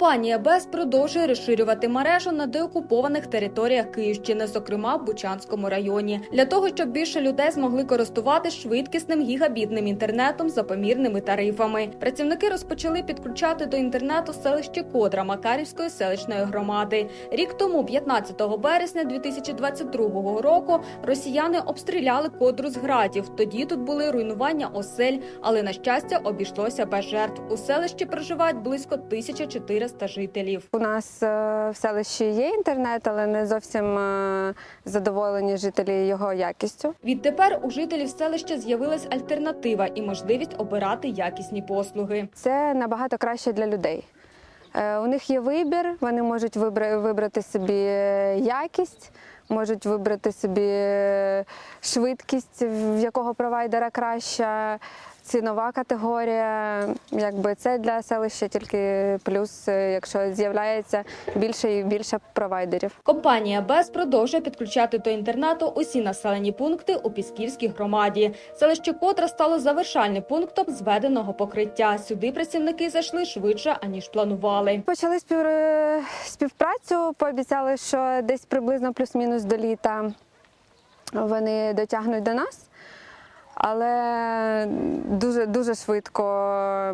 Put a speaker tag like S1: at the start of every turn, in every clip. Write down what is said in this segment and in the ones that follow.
S1: Компанія БЕС продовжує розширювати мережу на деокупованих територіях Київщини, зокрема в Бучанському районі, для того, щоб більше людей змогли користуватись швидкісним гігабітним інтернетом за помірними тарифами. Працівники розпочали підключати до інтернету селище Кодра Макарівської селищної громади. Рік тому, 15 березня 2022 року, росіяни обстріляли кодру з градів. Тоді тут були руйнування осель, але на щастя обійшлося без жертв. У селищі проживають близько 1400 жителів.
S2: У нас е, в селищі є інтернет, але не зовсім е, задоволені жителі його якістю.
S1: Відтепер у жителів селища з'явилась альтернатива і можливість обирати якісні послуги.
S2: Це набагато краще для людей. Е, У них є вибір, вони можуть вибра- вибрати собі якість, можуть вибрати собі швидкість, в якого провайдера краща, цінова категорія. Якби це для селища тільки плюс, е, якщо з'являється більше і більше провайдерів.
S1: Компанія БЕС продовжує підключати до інтернету усі населені пункти у Пісківській громаді. Селище Котра стало завершальним пунктом зведеного покриття. Сюди працівники зайшли швидше аніж планували.
S2: Почали спів- співпрацю, пообіцяли, що десь приблизно плюс-мінус до літа вони дотягнуть до нас. Але дуже дуже швидко,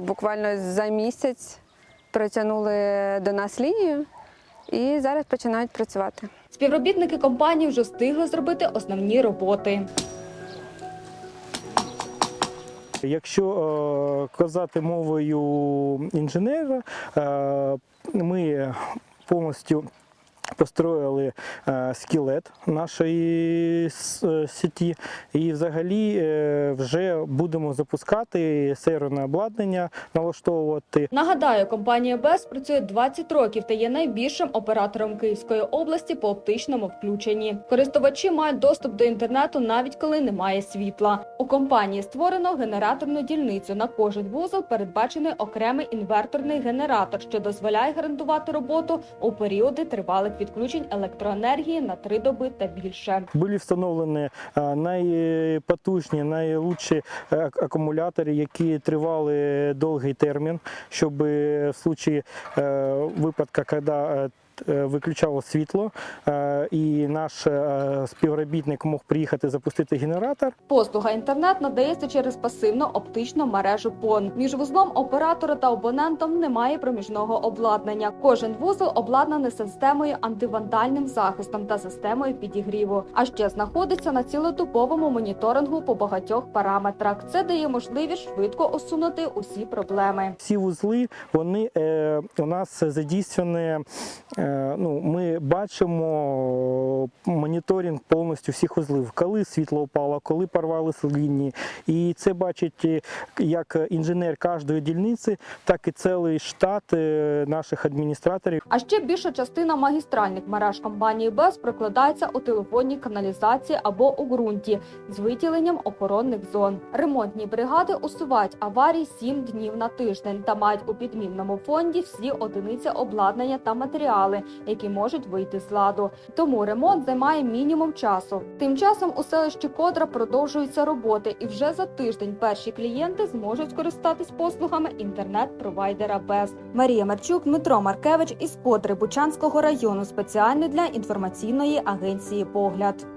S2: буквально за місяць, протягнули до нас лінію і зараз починають працювати.
S1: Співробітники компанії вже встигли зробити основні роботи.
S3: Якщо е, казати мовою інженера, е, ми повністю построїли е, скелет нашої е, сіті, і взагалі е, вже будемо запускати серверне обладнання, налаштовувати.
S1: Нагадаю, компанія БЕС працює 20 років та є найбільшим оператором Київської області по оптичному включенні. Користувачі мають доступ до інтернету навіть коли немає світла. У компанії створено генераторну дільницю. На кожен вузол передбачений окремий інверторний генератор, що дозволяє гарантувати роботу у періоди тривалих відключень електроенергії на три доби та більше.
S3: Були встановлені е, найпотужні, найлучші е, акумулятори, які тривали довгий термін, щоб е, в случаї випадка, коли виключало світло, е, і наш е, співробітник мог приїхати запустити генератор.
S1: Послуга інтернет надається через пасивну оптичну мережу ПОН. Між вузлом оператора та абонентом немає проміжного обладнання. Кожен вузол обладнаний системою антивандальним захистом та системою підігріву. А ще знаходиться на цілодобовому моніторингу по багатьох параметрах. Це дає можливість швидко усунути усі проблеми.
S3: Всі вузли вони е, у нас задійствовані. Е, ну, ми бачимо моніторинг повністю всіх вузлів, коли світло впало, коли порвалися лінії. І це бачить е, як інженер кожної дільниці, так і цілий штат е, наших адміністраторів.
S1: А ще більша частина магістральних мереж компанії БЕС прокладається у телефонній каналізації або у ґрунті з виділенням охоронних зон. Ремонтні бригади усувають аварії 7 днів на тиждень та мають у підмінному фонді всі одиниці обладнання та матеріали, які можуть вийти з ладу. Тому ремонт займає мінімум часу. Тим часом у селищі Кодра продовжуються роботи, і вже за тиждень перші клієнти зможуть скористатись послугами інтернет-провайдера БЕС. Марія Марчук, Дмитро Маркевич із Кодри Бучанського району спеціально для інформаційної агенції Погляд.